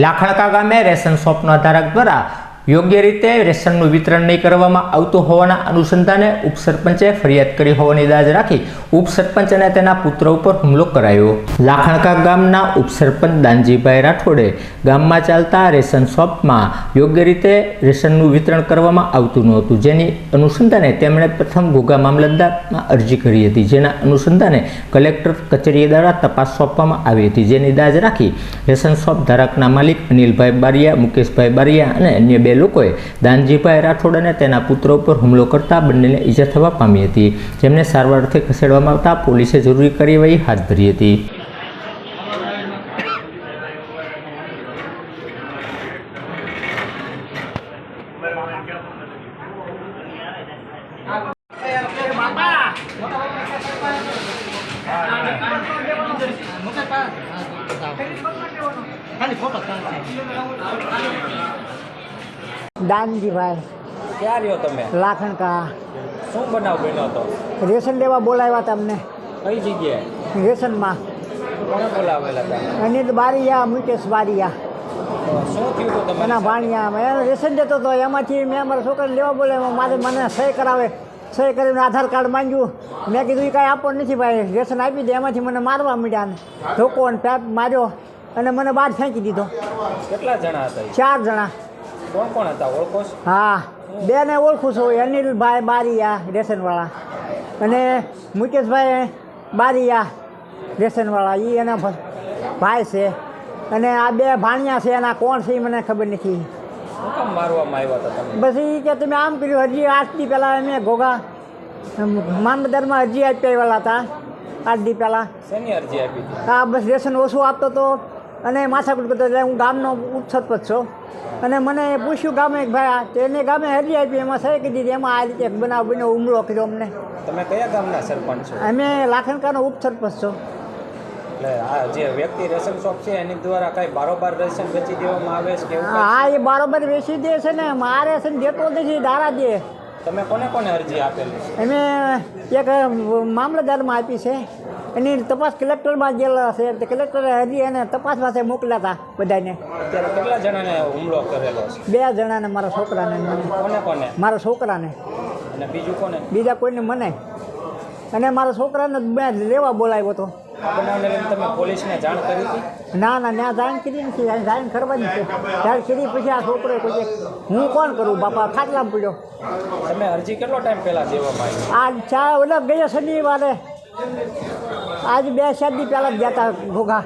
લાખણકા ગામે રેશન શોપના ધારક દ્વારા યોગ્ય રીતે રેશનનું વિતરણ નહીં કરવામાં આવતું હોવાના અનુસંધાને ઉપસરપંચે ફરિયાદ કરી હોવાની દાજ રાખી ઉપસરપંચ અને તેના પુત્ર ઉપર હુમલો કરાયો. લાખણકા ગામના ઉપસરપંચ દાનજીભાઈ રાઠોડે ગામમાં ચાલતા રેશન શોપમાં યોગ્ય રીતે રેશનનું વિતરણ કરવામાં આવતું નહોતું જેની અનુસંધાને તેમણે પ્રથમ ઘોઘા મામલતદારમાં અરજી કરી હતી, જેના અનુસંધાને કલેક્ટર કચેરી દ્વારા તપાસ સોંપવામાં આવી હતી. જેની દાજ રાખી રેશન શોપ ધારકના માલિક અનિલભાઈ બારિયા, મુકેશભાઈ બારિયા અને અન્ય બે લોકોએ દાનજીભાઈ રાઠોડ અને તેના પુત્ર ઉપર હુમલો કરતા બંનેને ઈજા થવા પામી હતી. જેમને સારવાર અર્થે ખસેડવામાં આવતા પોલીસે જરૂરી કાર્યવાહી હાથ ધરી હતી. દાનજીભાઈ ક્યાં રહ્યો તમે? લાખણકા. શું બનાવ બન્યો હતો? રેશન લેવા બોલાવ્યા તમને. કઈ જગ્યાએ? રેશનમાં. કોને બોલાવેલા હતા? અનિલ બારિયા મુકેશ બારિયા. એના ભાણિયા મેં રેશન જતો હતો. એમાંથી મેં મારા છોકરાને લેવા બોલાવ્યા. મારે મને સહી કરાવે. સહી કરીને આધાર કાર્ડ માંગ્યું. મેં કીધું એ કાંઈ આપવાનું નથી ભાઈ. રેશન આપી દે. એમાંથી મને મારવા માંડ્યા ધોકો અને પેપ માર્યો અને મને બહાર ફેંકી દીધો. કેટલા જણા હતા ચાર જણા. કોણ કોણ હતા? ઓળખો છો? હા બેને ઓળખું છું અનિલભાઈ બારીયા રેશનવાળા. અને મુકેશભાઈ બારીયા રેશનવાળા એ એના ભાઈ છે. અને આ બે ભાણિયા છે એના કોણ છે એ મને ખબર નથી. બસ એ કે તમે આમ કર્યું હજી દી પહેલાં અમે ઘોઘા મામલતદારમાં અરજી આપી આવેલા હતા આઠ દી પહેલાં હા બસ રેશન ઓછું આપતો હતો અને માથાકૂટ કરતો એટલે હું ગામનો ઉપસરપંચ છું. અને મને પૂછ્યું ગામે એક ભાઈ આ તો એને ગામે હરી આપી એમાં સહી કીધી દીધી એમાં આ રીતે બનાવ બને હુમલો કર્યો અમને. તમે કયા ગામના સરપંચ છો? અમે લાખનકાનો ઉપસરપંચ છો. એટલે આ જે વ્યક્તિ રેશન શોપ છે એની દ્વારા કઈ બારોબાર રેશન વેચી દેવામાં આવે છે કે એવું કાંઈ? હા એ બારોબર વેચી દે છે ને મારે છે ને દેતો નથી દારા દે. તમે કોને કોને અરજી આપેલી અમે એક મામલતદારમાં આપી છે. એની તપાસ કલેક્ટરમાં ગયેલા છે. તે કલેક્ટરે હજી એને તપાસ પાસે મોકલ્યા હતા બધાને. અત્યારે કેટલા જણાને હુમલો કરેલો છે? બે જણાને મારા છોકરાને કોને કોને? મારા છોકરાને. અને બીજું કોને? બીજા કોઈને મને. અને મારા છોકરાને લેવા બોલાવ્યો હતો. આ બનાવને લઈને તમે પોલીસને જાણ કરી હતી? ના ના ત્યાં જાણ કરી નથી. જાણ કરવાની છે. જાણ સુધી પછી આ છોકરો કોઈ હું કોણ કરું? બાપા ખાટલામાં પડ્યો. તમે અરજી કેટલો ટાઈમ પહેલા દેવામાં આવી? આ ચા ઓલા ગયા શનિવારે. આજ બે સાત દી પહેલાં ગયા હતા ઘોઘા.